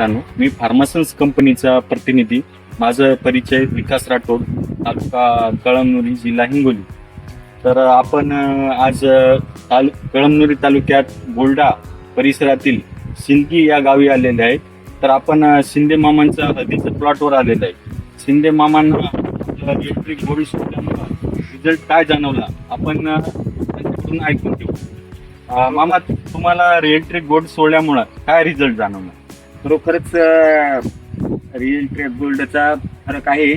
मित्रांनो मी फार्मासन्स कंपनीचा प्रतिनिधी. माझं परिचय विकास राठोड तालुका कळमनुरी जिल्हा हिंगोली. तर आपण आज तालु कळमनुरी तालुक्यात बोल्डा परिसरातील सिंदगी या गावी आलेले आहेत. तर आपण शिंदे मामांच्या हळदीच्या प्लॉटवर आलेलो आहे. शिंदे मामांना इलेक्ट्रिक गोळी सोडल्यामुळं रिझल्ट काय जाणवला? आपण त्यांच्याकडून ऐकून घेऊ. मामा तुम्हाला इलेक्ट्रिक बोर्ड सोडल्यामुळं काय रिझल्ट जाणवला? खरोखरच रिअल ट्रॅप गोल्डचा फरक आहे.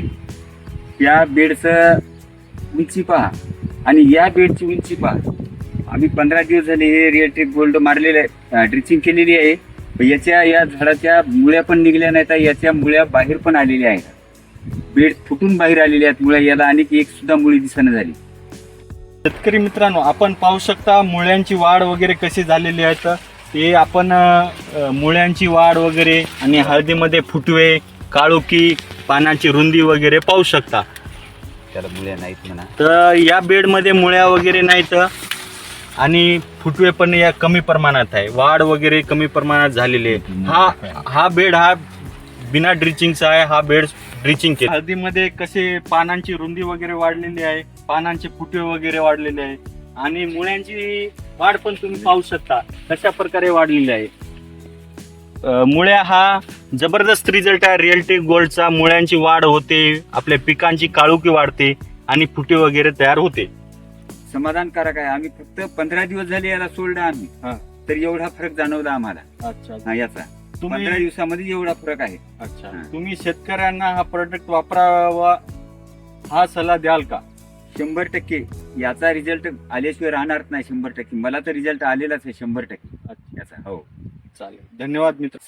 या बेडचं उंची पहा. आणि या बेडची उंची पहा. आम्ही पंधरा दिवस झाले हे रिअल ट्रिप गोल्ड मारलेलं आहे ड्रिचिंग केलेली आहे. याच्या या झाडाच्या मुळ्या पण निघल्या नाहीत याच्या मुळ्या बाहेर पण आलेल्या आहेत. बेड फुटून बाहेर आलेल्या आहेत. मुळ्या याला आणि एक सुद्धा मुळी दिसणं झाली. शेतकरी मित्रांनो आपण पाहू शकता मुळ्यांची वाढ वगैरे कशी झालेली आहेत ते आपण अ, मुळ्यांची वाढ वगैरे आणि हळदीमध्ये फुटवे काळोखी पानाची रुंदी वगैरे पाहू शकता. त्याला मुळ्या नाहीत म्हणा. तर या बेडमध्ये मुळ्या वगैरे नाहीत आणि फुटवे पण या कमी प्रमाणात आहे. वाढ वगैरे कमी प्रमाणात झालेली आहे. हा हा बेड हा बिना ड्रिचिंगचा आहे. हा बेड ड्रिचिंग केला. हळदीमध्ये कसे पानांची रुंदी वगैरे वाढलेली आहे पानांचे फुटवे वगैरे वाढलेले आहे आणि मुळ्यांची वाढ पण तुम्ही पाहू शकता. कशा प्रकारे वाढलेली आहे? मुळ्या हा जबरदस्त रिझल्ट आहे. रिअल्टी गोल्डचा मुळ्यांची वाढ होते आपल्या पिकांची काळुकी वाढते आणि फुटे वगैरे तयार होते. समाधानकारक आहे. आम्ही फक्त पंधरा दिवस झाले याला सोडलं हा. आम्ही तर एवढा फरक जाणवला आम्हाला. अच्छा. हा याचा. पंधरा दिवसामध्ये एवढा फरक आहे. अच्छा. तुम्ही शेतकऱ्यांना हा प्रोडक्ट वापरावा हा सल्ला द्याल का? शंभर टक्के याचा रिझल्ट आल्याशिवाय राहणारच नाही शंभर टक्के. मला तर रिझल्ट आलेलाच आहे शंभर टक्के. अच्छा. याचा. हो. चालेल. धन्यवाद मित्र.